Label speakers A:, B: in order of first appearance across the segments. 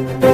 A: Thank you.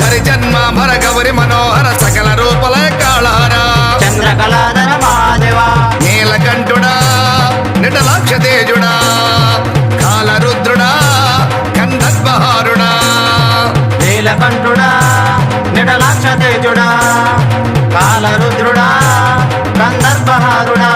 B: హర
A: జన్మ భర గౌరి మనోహర సకల రూపల కాళహర.
B: చంద్రకళాధర
A: నీలకంఠుడా నిటలాక్ష తేజుడా కాలరుద్రుడా కంధద్వహారుడా
B: నీలకంఠుడా నిటలాక్ష తేజుడా కాలరుద్రుడా
A: కంధద్వహారుడా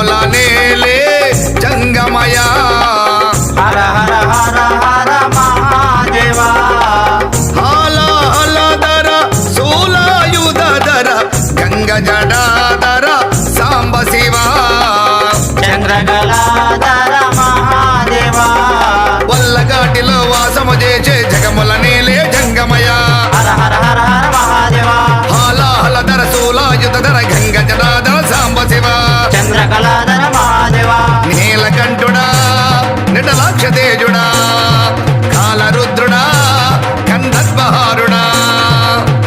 A: போலானே.
B: సకలాధర మాదేవా
A: నీలకంఠుడా నిటలాక్ష తేజుడా కాలరుద్రుడా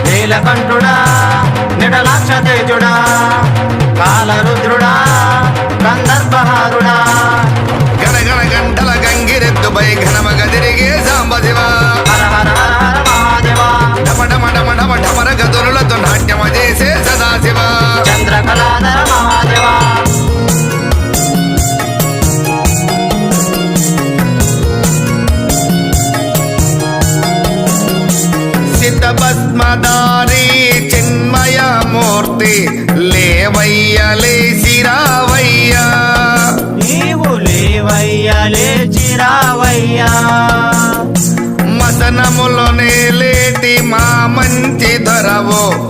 B: నీలకంఠుడా
A: నిటలాక్ష తేజుడా amor